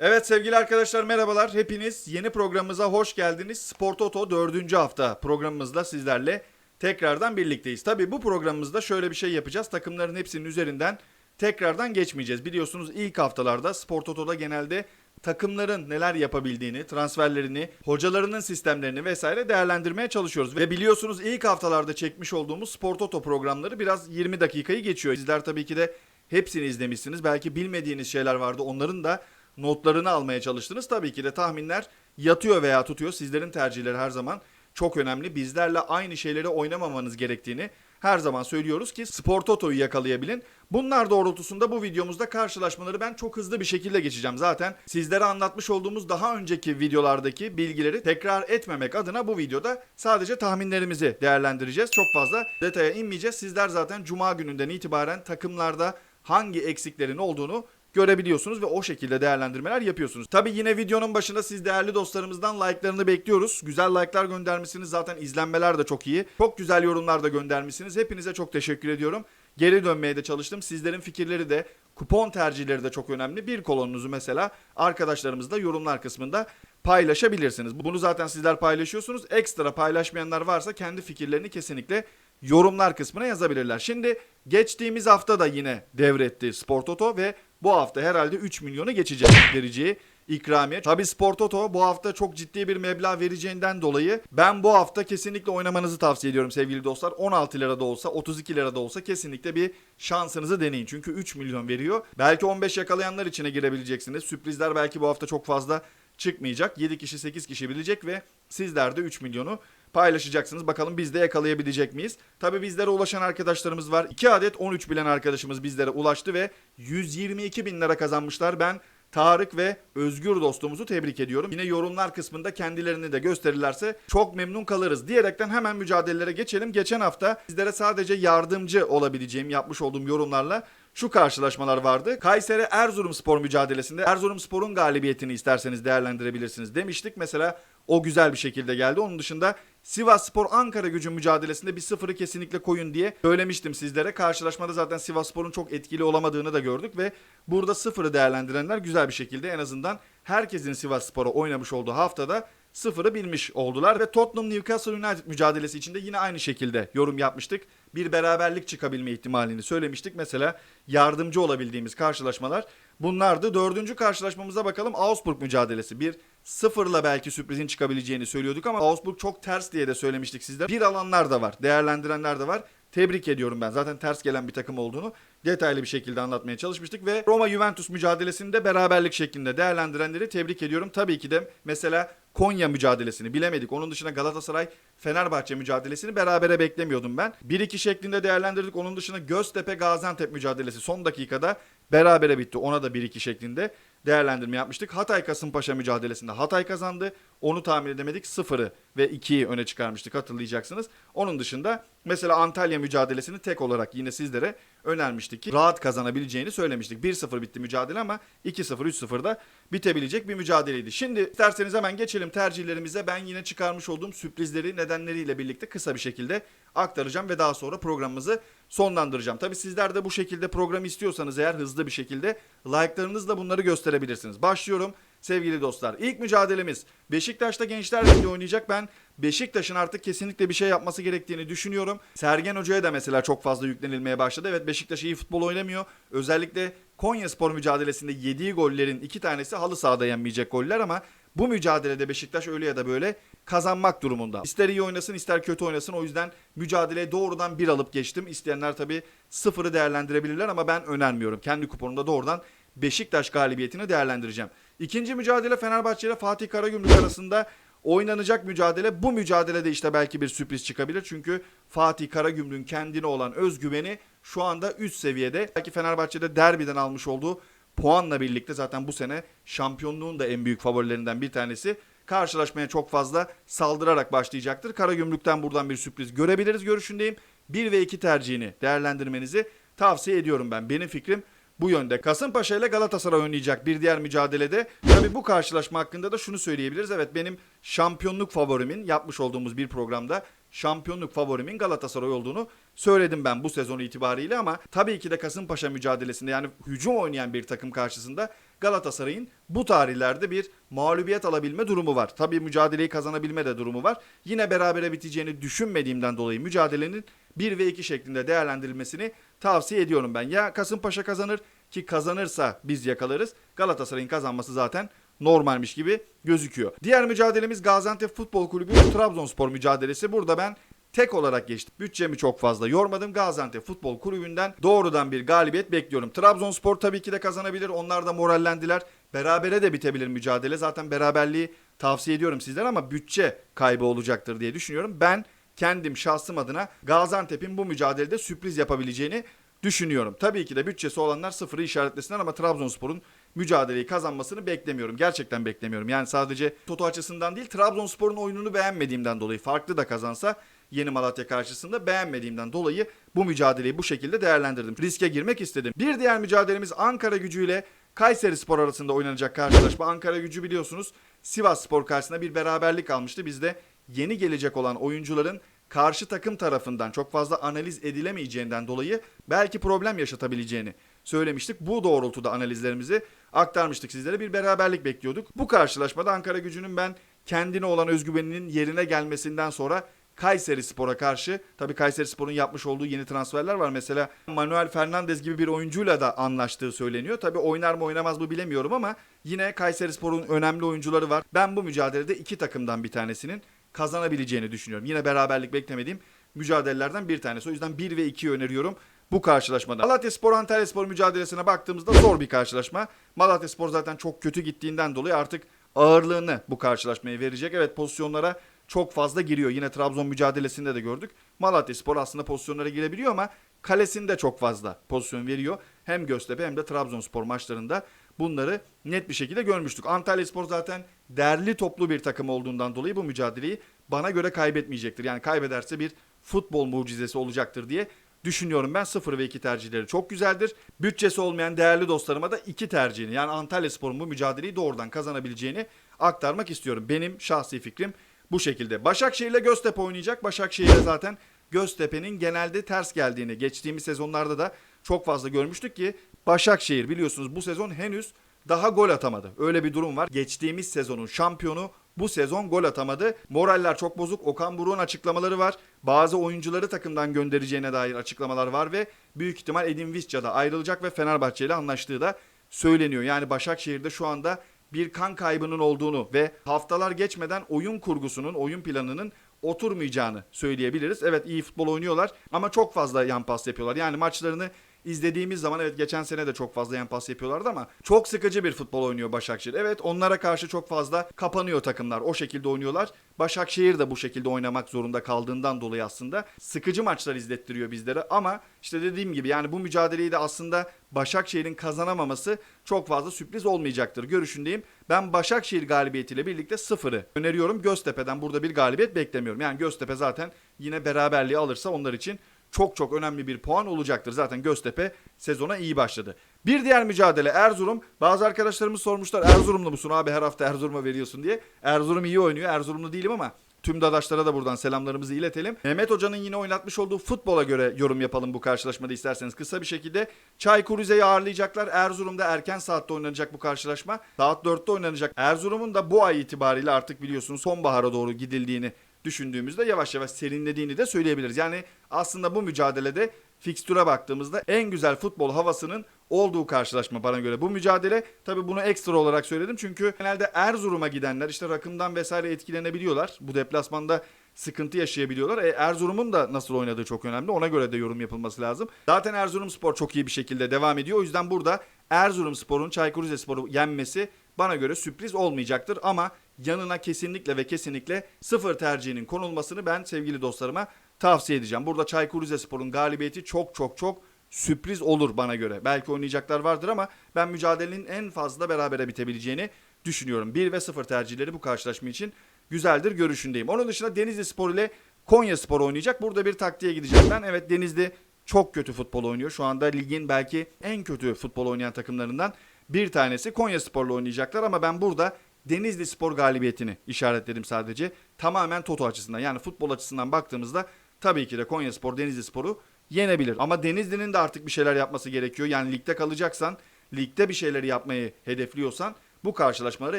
Evet sevgili arkadaşlar merhabalar. Hepiniz yeni programımıza hoş geldiniz. Spor Toto 4. hafta programımızda sizlerle tekrardan birlikteyiz. Tabi bu programımızda şöyle bir şey yapacağız. Takımların hepsinin üzerinden tekrardan geçmeyeceğiz. Biliyorsunuz ilk haftalarda Spor Toto'da genelde takımların neler yapabildiğini, transferlerini, hocalarının sistemlerini vesaire değerlendirmeye çalışıyoruz. Ve biliyorsunuz ilk haftalarda çekmiş olduğumuz Spor Toto programları biraz 20 dakikayı geçiyor. Sizler tabii ki de hepsini izlemişsiniz. Belki bilmediğiniz şeyler vardı. Onların da notlarını almaya çalıştınız. Tabii ki de tahminler yatıyor veya tutuyor. Sizlerin tercihleri her zaman çok önemli. Bizlerle aynı şeyleri oynamamanız gerektiğini her zaman söylüyoruz ki Spor Toto'yu yakalayabilin. Bunlar doğrultusunda bu videomuzda karşılaşmaları ben çok hızlı bir şekilde geçeceğim. Zaten sizlere anlatmış olduğumuz daha önceki videolardaki bilgileri tekrar etmemek adına bu videoda sadece tahminlerimizi değerlendireceğiz. Çok fazla detaya inmeyeceğiz. Sizler zaten cuma gününden itibaren takımlarda hangi eksiklerin olduğunu görebiliyorsunuz ve o şekilde değerlendirmeler yapıyorsunuz. Tabi yine videonun başında siz değerli dostlarımızdan like'larını bekliyoruz. Güzel like'lar göndermişsiniz. Zaten izlenmeler de çok iyi. Çok güzel yorumlar da göndermişsiniz. Hepinize çok teşekkür ediyorum. Geri dönmeye de çalıştım. Sizlerin fikirleri de kupon tercihleri de çok önemli. Bir kolonunuzu mesela arkadaşlarımızla yorumlar kısmında paylaşabilirsiniz. Bunu zaten sizler paylaşıyorsunuz. Ekstra paylaşmayanlar varsa kendi fikirlerini kesinlikle yorumlar kısmına yazabilirler. Şimdi geçtiğimiz hafta da yine devretti Spor Toto ve bu hafta herhalde 3 milyonu geçecek vereceği ikramiye. Tabi Spor Toto bu hafta çok ciddi bir meblağ vereceğinden dolayı ben bu hafta kesinlikle oynamanızı tavsiye ediyorum sevgili dostlar. 16 lira da olsa 32 lira da olsa kesinlikle bir şansınızı deneyin. Çünkü 3 milyon veriyor. Belki 15 yakalayanlar içine girebileceksiniz. Sürprizler belki bu hafta çok fazla çıkmayacak. 7 kişi 8 kişi bilecek ve sizler de 3 milyonu paylaşacaksınız. Bakalım biz de yakalayabilecek miyiz? Tabi bizlere ulaşan arkadaşlarımız var. 2 adet 13 bilen arkadaşımız bizlere ulaştı ve 122 bin lira kazanmışlar. Ben Tarık ve Özgür dostumuzu tebrik ediyorum. Yine yorumlar kısmında kendilerini de gösterirlerse çok memnun kalırız diyerekten hemen mücadelelere geçelim. Geçen hafta sizlere sadece yardımcı olabileceğim yapmış olduğum yorumlarla şu karşılaşmalar vardı. Kayseri Erzurum Spor mücadelesinde Erzurum Spor'un galibiyetini isterseniz değerlendirebilirsiniz demiştik. Mesela o güzel bir şekilde geldi. Onun dışında Sivas Spor Ankara gücü mücadelesinde bir sıfırı kesinlikle koyun diye söylemiştim sizlere. Karşılaşmada zaten Sivas Spor'un çok etkili olamadığını da gördük ve burada sıfırı değerlendirenler güzel bir şekilde en azından herkesin Sivas Spor'a oynamış olduğu haftada sıfırı bilmiş oldular ve Tottenham Newcastle United mücadelesi içinde yine aynı şekilde yorum yapmıştık. Bir beraberlik çıkabilme ihtimalini söylemiştik. Mesela yardımcı olabildiğimiz karşılaşmalar bunlardı. Dördüncü karşılaşmamıza bakalım. Augsburg mücadelesi. Bir sıfırla belki sürprizin çıkabileceğini söylüyorduk ama Augsburg çok ters diye de söylemiştik sizlere. Bir alanlar da var. Değerlendirenler de var. Tebrik ediyorum ben. Zaten ters gelen bir takım olduğunu detaylı bir şekilde anlatmaya çalışmıştık ve Roma Juventus mücadelesinde beraberlik şeklinde değerlendirenleri tebrik ediyorum. Tabii ki de mesela Konya mücadelesini bilemedik. Onun dışında Galatasaray Fenerbahçe mücadelesini berabere beklemiyordum ben. 1-2 şeklinde değerlendirdik. Onun dışında Göztepe Gaziantep mücadelesi son dakikada berabere bitti. Ona da 1-2 şeklinde değerlendirme yapmıştık. Hatay Kasımpaşa mücadelesinde Hatay kazandı. Onu tahmin edemedik. 0'ı ve 2'yi öne çıkarmıştık hatırlayacaksınız. Onun dışında mesela Antalya mücadelesini tek olarak yine sizlere önermiştik ki rahat kazanabileceğini söylemiştik. 1-0 bitti mücadele ama 2-0 3-0'da bitebilecek bir mücadeleydi. Şimdi isterseniz hemen geçelim tercihlerimize. Ben yine çıkarmış olduğum sürprizleri nedenleriyle birlikte kısa bir şekilde aktaracağım ve daha sonra programımızı sonlandıracağım. Tabi sizler de bu şekilde program istiyorsanız eğer hızlı bir şekilde like'larınızla bunları gösterebilirsiniz. Başlıyorum sevgili dostlar. İlk mücadelemiz Beşiktaş'ta Gençler Birliği oynayacak. Ben Beşiktaş'ın artık kesinlikle bir şey yapması gerektiğini düşünüyorum. Sergen Hoca'ya da mesela çok fazla yüklenilmeye başladı. Evet Beşiktaş iyi futbol oynamıyor. Özellikle Konya Spor mücadelesinde yediği gollerin iki tanesi halı sahada yenmeyecek goller ama bu mücadelede Beşiktaş öyle ya da böyle kazanmak durumunda. İster iyi oynasın ister kötü oynasın o yüzden mücadeleye doğrudan bir alıp geçtim. İsteyenler tabi sıfırı değerlendirebilirler ama ben önermiyorum. Kendi kuponumda doğrudan Beşiktaş galibiyetini değerlendireceğim. İkinci mücadele Fenerbahçe ile Fatih Karagümrük arasında oynanacak mücadele. Bu mücadelede işte belki bir sürpriz çıkabilir. Çünkü Fatih Karagümrük'ün kendine olan özgüveni şu anda üst seviyede. Belki Fenerbahçe'de derbiden almış olduğu puanla birlikte zaten bu sene şampiyonluğun da en büyük favorilerinden bir tanesi. Karşılaşmaya çok fazla saldırarak başlayacaktır. Karagümrük'ten buradan bir sürpriz görebiliriz görüşündeyim. 1 ve 2 tercihini değerlendirmenizi tavsiye ediyorum ben. Benim fikrim bu yönde. Kasımpaşa ile Galatasaray oynayacak bir diğer mücadelede. Tabi bu karşılaşma hakkında da şunu söyleyebiliriz. Evet benim şampiyonluk favorimin yapmış olduğumuz bir programda şampiyonluk favorimin Galatasaray olduğunu söyledim ben bu sezon itibariyle ama tabii ki de Kasımpaşa mücadelesinde yani hücum oynayan bir takım karşısında Galatasaray'ın bu tarihlerde bir mağlubiyet alabilme durumu var. Tabii mücadeleyi kazanabilme de durumu var. Yine berabere biteceğini düşünmediğimden dolayı mücadelenin 1 ve 2 şeklinde değerlendirilmesini tavsiye ediyorum ben. Ya Kasımpaşa kazanır ki kazanırsa biz yakalarız. Galatasaray'ın kazanması zaten normalmiş gibi gözüküyor. Diğer mücadelemiz Gaziantep Futbol Kulübü Trabzonspor mücadelesi. Burada ben tek olarak geçtim. Bütçemi çok fazla yormadım. Gaziantep Futbol Kulübü'nden doğrudan bir galibiyet bekliyorum. Trabzonspor tabii ki de kazanabilir. Onlar da morallendiler. Berabere de bitebilir mücadele. Zaten beraberliği tavsiye ediyorum sizden ama bütçe kaybı olacaktır diye düşünüyorum. Ben kendim şahsım adına Gaziantep'in bu mücadelede sürpriz yapabileceğini düşünüyorum. Tabii ki de bütçesi olanlar sıfırı işaretlesinler ama Trabzonspor'un mücadeleyi kazanmasını beklemiyorum. Gerçekten beklemiyorum. Yani sadece Toto açısından değil Trabzonspor'un oyununu beğenmediğimden dolayı farklı da kazansa Yeni Malatya karşısında beğenmediğimden dolayı bu mücadeleyi bu şekilde değerlendirdim. Riske girmek istedim. Bir diğer mücadelemiz Ankara gücüyle Kayseri Spor arasında oynanacak karşılaşma. Ankara gücü biliyorsunuz Sivas Spor karşısında bir beraberlik almıştı. Biz de yeni gelecek olan oyuncuların karşı takım tarafından çok fazla analiz edilemeyeceğinden dolayı belki problem yaşatabileceğini söylemiştik. Bu doğrultuda analizlerimizi aktarmıştık sizlere. Bir beraberlik bekliyorduk. Bu karşılaşmada Ankara gücünün ben kendine olan özgüveninin yerine gelmesinden sonra Kayseri Spor'a karşı tabii Kayseri Spor'un yapmış olduğu yeni transferler var. Mesela Manuel Fernandez gibi bir oyuncuyla da anlaştığı söyleniyor. Tabii oynar mı oynamaz mı bilemiyorum ama yine Kayseri Spor'un önemli oyuncuları var. Ben bu mücadelede iki takımdan bir tanesinin kazanabileceğini düşünüyorum. Yine beraberlik beklemediğim mücadelelerden bir tanesi. O yüzden 1 ve 2'yi öneriyorum bu karşılaşmada. Malatya Spor Antalya Spor mücadelesine baktığımızda zor bir karşılaşma. Malatya Spor zaten çok kötü gittiğinden dolayı artık ağırlığını bu karşılaşmaya verecek. Evet pozisyonlara çok fazla giriyor. Yine Trabzon mücadelesinde de gördük. Malatya Spor aslında pozisyonlara girebiliyor ama kalesinde çok fazla pozisyon veriyor. Hem Göztepe hem de Trabzonspor maçlarında bunları net bir şekilde görmüştük. Antalya Spor zaten derli toplu bir takım olduğundan dolayı bu mücadeleyi bana göre kaybetmeyecektir. Yani kaybederse bir futbol mucizesi olacaktır diye düşünüyorum ben 0 ve 2 tercihleri çok güzeldir. Bütçesi olmayan değerli dostlarıma da 2 tercihini yani Antalya Spor'un bu mücadeleyi doğrudan kazanabileceğini aktarmak istiyorum. Benim şahsi fikrim bu şekilde. Başakşehir ile Göztepe oynayacak. Başakşehir'e zaten Göztepe'nin genelde ters geldiğini geçtiğimiz sezonlarda da çok fazla görmüştük ki Başakşehir biliyorsunuz bu sezon henüz daha gol atamadı. Öyle bir durum var. Geçtiğimiz sezonun şampiyonu bu sezon gol atamadı. Moraller çok bozuk. Okan Buruk'un açıklamaları var. Bazı oyuncuları takımdan göndereceğine dair açıklamalar var ve büyük ihtimal Edin Visca da ayrılacak ve Fenerbahçe ile anlaştığı da söyleniyor. Yani Başakşehir'de şu anda bir kan kaybının olduğunu ve haftalar geçmeden oyun kurgusunun, oyun planının oturmayacağını söyleyebiliriz. Evet iyi futbol oynuyorlar ama çok fazla yan pas yapıyorlar. Yani maçlarını izlediğimiz zaman evet geçen sene de çok fazla pas yapıyorlardı ama çok sıkıcı bir futbol oynuyor Başakşehir. Evet onlara karşı çok fazla kapanıyor takımlar. O şekilde oynuyorlar. Başakşehir de bu şekilde oynamak zorunda kaldığından dolayı aslında sıkıcı maçlar izlettiriyor bizlere ama işte dediğim gibi yani bu mücadeleyi de aslında Başakşehir'in kazanamaması çok fazla sürpriz olmayacaktır görüşündeyim. Ben Başakşehir galibiyetiyle birlikte sıfırı öneriyorum. Göztepe'den burada bir galibiyet beklemiyorum. Yani Göztepe zaten yine beraberliği alırsa onlar için çok çok önemli bir puan olacaktır. Zaten Göztepe sezona iyi başladı. Bir diğer mücadele Erzurum. Bazı arkadaşlarımız sormuşlar Erzurumlu musun abi her hafta Erzurum'a veriyorsun diye. Erzurum iyi oynuyor. Erzurumlu değilim ama Tüm dadaşlara da buradan selamlarımızı iletelim. Mehmet Hoca'nın yine oynatmış olduğu futbola göre yorum yapalım bu karşılaşmada isterseniz kısa bir şekilde. Çaykur Rize'yi ağırlayacaklar. Erzurum'da erken saatte oynanacak bu karşılaşma. Saat 4'te oynanacak. Erzurum'un da bu ay itibariyle artık biliyorsunuz sonbahara doğru gidildiğini düşündüğümüzde yavaş yavaş serinlediğini de söyleyebiliriz. Yani aslında bu mücadelede fikstüre baktığımızda en güzel futbol havasının olduğu karşılaşma bana göre. Bu mücadele tabii bunu ekstra olarak söyledim çünkü genelde Erzurum'a gidenler işte rakımdan vesaire etkilenebiliyorlar. Bu deplasmanda sıkıntı yaşayabiliyorlar. E, Erzurum'un da nasıl oynadığı çok önemli. Ona göre de yorum yapılması lazım. Zaten Erzurumspor çok iyi bir şekilde devam ediyor. O yüzden burada Erzurumspor'un Çaykur Rizespor'u yenmesi bana göre sürpriz olmayacaktır ama yanına kesinlikle ve kesinlikle sıfır tercihinin konulmasını ben sevgili dostlarıma tavsiye edeceğim. Burada Çaykur Rizespor'un galibiyeti çok çok çok sürpriz olur bana göre. Belki oynayacaklar vardır ama ben mücadelenin en fazla berabere bitebileceğini düşünüyorum. 1 ve 0 tercihleri bu karşılaşma için güzeldir görüşündeyim. Onun dışında Denizli Spor ile Konya Spor oynayacak. Burada bir taktiğe gideceğim ben. Evet Denizli çok kötü futbol oynuyor. Şu anda ligin belki en kötü futbol oynayan takımlarından bir tanesi Konya Spor'la oynayacaklar ama ben burada Denizli Spor galibiyetini işaretledim sadece. Tamamen Toto açısından yani futbol açısından baktığımızda tabii ki de Konya Spor Denizli Spor'u yenebilir. Ama Denizli'nin de artık bir şeyler yapması gerekiyor. Yani ligde kalacaksan, ligde bir şeyleri yapmayı hedefliyorsan bu karşılaşmaları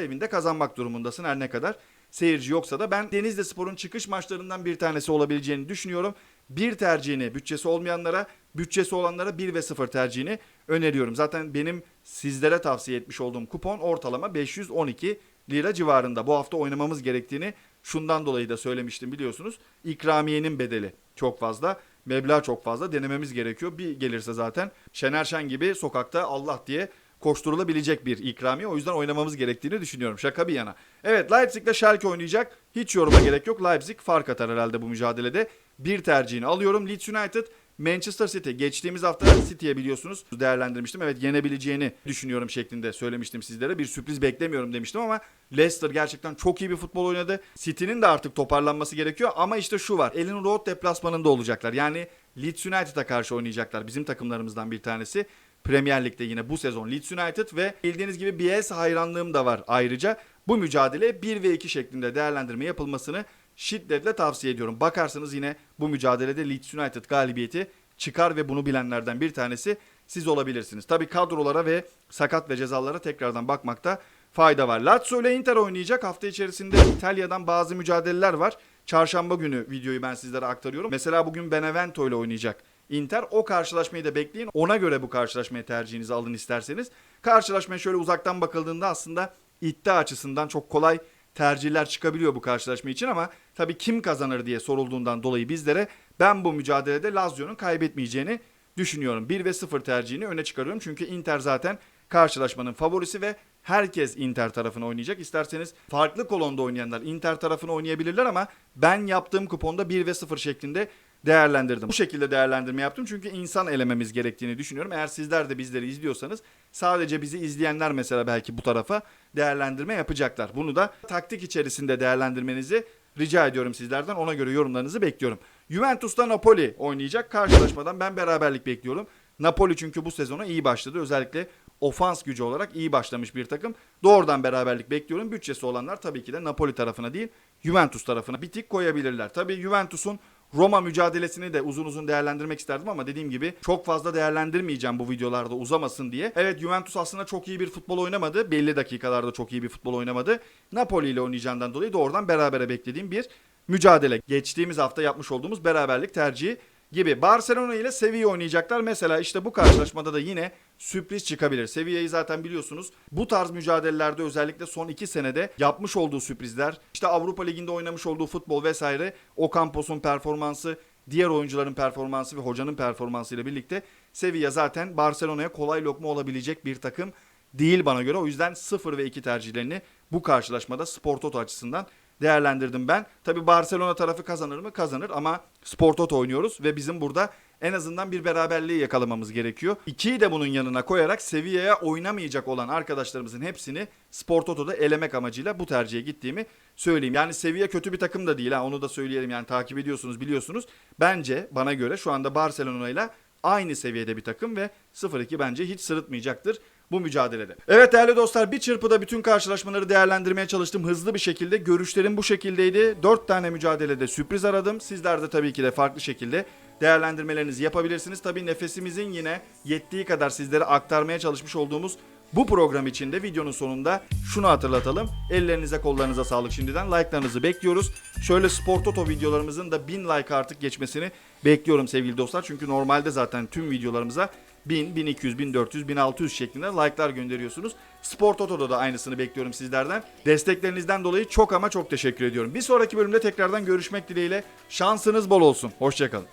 evinde kazanmak durumundasın her ne kadar seyirci yoksa da ben Denizli Spor'un çıkış maçlarından bir tanesi olabileceğini düşünüyorum. Bir tercihini bütçesi olmayanlara, bütçesi olanlara 1 ve 0 tercihini öneriyorum. Zaten benim sizlere tavsiye etmiş olduğum kupon ortalama 512 lira civarında. Bu hafta oynamamız gerektiğini şundan dolayı da söylemiştim biliyorsunuz. İkramiyenin bedeli çok fazla. Meblağ çok fazla denememiz gerekiyor. Bir gelirse zaten Şener Şen gibi sokakta Allah diye koşturulabilecek bir ikramiye. O yüzden oynamamız gerektiğini düşünüyorum. Şaka bir yana. Evet Leipzig ile Schalke oynayacak. Hiç yoruma gerek yok. Leipzig fark atar herhalde bu mücadelede. Bir tercihini alıyorum. Leeds United Manchester City. Geçtiğimiz hafta City'ye biliyorsunuz değerlendirmiştim. Evet yenebileceğini düşünüyorum şeklinde söylemiştim sizlere. Bir sürpriz beklemiyorum demiştim ama Leicester gerçekten çok iyi bir futbol oynadı. City'nin de artık toparlanması gerekiyor ama işte şu var. Elin Road deplasmanında olacaklar. Yani Leeds United'a karşı oynayacaklar. Bizim takımlarımızdan bir tanesi. Premier Lig'de yine bu sezon Leeds United ve bildiğiniz gibi Bielsa hayranlığım da var ayrıca. Bu mücadele 1 ve 2 şeklinde değerlendirme yapılmasını şiddetle tavsiye ediyorum. Bakarsanız yine bu mücadelede Leeds United galibiyeti çıkar ve bunu bilenlerden bir tanesi siz olabilirsiniz. Tabii kadrolara ve sakat ve cezalara tekrardan bakmakta fayda var. Lazio ile Inter oynayacak. Hafta içerisinde İtalya'dan bazı mücadeleler var. Çarşamba günü videoyu ben sizlere aktarıyorum. Mesela bugün Benevento ile oynayacak. Inter o karşılaşmayı da bekleyin. Ona göre bu karşılaşmaya tercihinizi alın isterseniz. Karşılaşmaya şöyle uzaktan bakıldığında aslında iddia açısından çok kolay tercihler çıkabiliyor bu karşılaşma için ama tabii kim kazanır diye sorulduğundan dolayı bizlere ben bu mücadelede Lazio'nun kaybetmeyeceğini düşünüyorum. 1 ve 0 tercihini öne çıkarıyorum çünkü Inter zaten karşılaşmanın favorisi ve herkes Inter tarafını oynayacak. İsterseniz farklı kolonda oynayanlar Inter tarafını oynayabilirler ama ben yaptığım kuponda 1 ve 0 şeklinde değerlendirdim. Bu şekilde değerlendirme yaptım çünkü insan elememiz gerektiğini düşünüyorum. Eğer sizler de bizleri izliyorsanız sadece bizi izleyenler mesela belki bu tarafa değerlendirme yapacaklar. Bunu da taktik içerisinde değerlendirmenizi rica ediyorum sizlerden. Ona göre yorumlarınızı bekliyorum. Juventus'ta Napoli oynayacak. Karşılaşmadan ben beraberlik bekliyorum. Napoli çünkü bu sezona iyi başladı. Özellikle ofans gücü olarak iyi başlamış bir takım. Doğrudan beraberlik bekliyorum. Bütçesi olanlar tabii ki de Napoli tarafına değil Juventus tarafına bir tik koyabilirler. Tabii Juventus'un Roma mücadelesini de uzun uzun değerlendirmek isterdim ama dediğim gibi çok fazla değerlendirmeyeceğim bu videolarda uzamasın diye. Evet Juventus aslında çok iyi bir futbol oynamadı. Belli dakikalarda çok iyi bir futbol oynamadı. Napoli ile oynayacağından dolayı doğrudan berabere beklediğim bir mücadele. Geçtiğimiz hafta yapmış olduğumuz beraberlik tercihi gibi. Barcelona ile Sevilla oynayacaklar. Mesela işte bu karşılaşmada da yine sürpriz çıkabilir. Sevilla'yı zaten biliyorsunuz. Bu tarz mücadelelerde özellikle son iki senede yapmış olduğu sürprizler, işte Avrupa Ligi'nde oynamış olduğu futbol vesaire, Ocampos'un performansı, diğer oyuncuların performansı ve hocanın performansı ile birlikte Sevilla zaten Barcelona'ya kolay lokma olabilecek bir takım değil bana göre. O yüzden 0 ve 2 tercihlerini bu karşılaşmada Spor Toto açısından değerlendirdim ben. Tabi Barcelona tarafı kazanır mı? Kazanır ama Spor Toto oynuyoruz ve bizim burada en azından bir beraberliği yakalamamız gerekiyor. 2'yi de bunun yanına koyarak seviyeye oynamayacak olan arkadaşlarımızın hepsini Spor Toto'da elemek amacıyla bu tercihe gittiğimi söyleyeyim. Yani seviye kötü bir takım da değil ha onu da söyleyelim yani takip ediyorsunuz biliyorsunuz. Bence bana göre şu anda Barcelona ile aynı seviyede bir takım ve 0-2 bence hiç sırıtmayacaktır bu mücadelede. Evet değerli dostlar bir çırpıda bütün karşılaşmaları değerlendirmeye çalıştım hızlı bir şekilde. Görüşlerim bu şekildeydi. 4 tane mücadelede sürpriz aradım. Sizler de tabii ki de farklı şekilde değerlendirmelerinizi yapabilirsiniz. Tabii nefesimizin yine yettiği kadar sizlere aktarmaya çalışmış olduğumuz bu program için de videonun sonunda şunu hatırlatalım. Ellerinize kollarınıza sağlık şimdiden. Like'larınızı bekliyoruz. Şöyle Spor Toto videolarımızın da 1000 like artık geçmesini bekliyorum sevgili dostlar. Çünkü normalde zaten tüm videolarımıza 1000, 1200, 1400, 1600 şeklinde like'lar gönderiyorsunuz. Spor Toto'da da aynısını bekliyorum sizlerden. Desteklerinizden dolayı çok ama çok teşekkür ediyorum. Bir sonraki bölümde tekrardan görüşmek dileğiyle. Şansınız bol olsun. Hoşçakalın.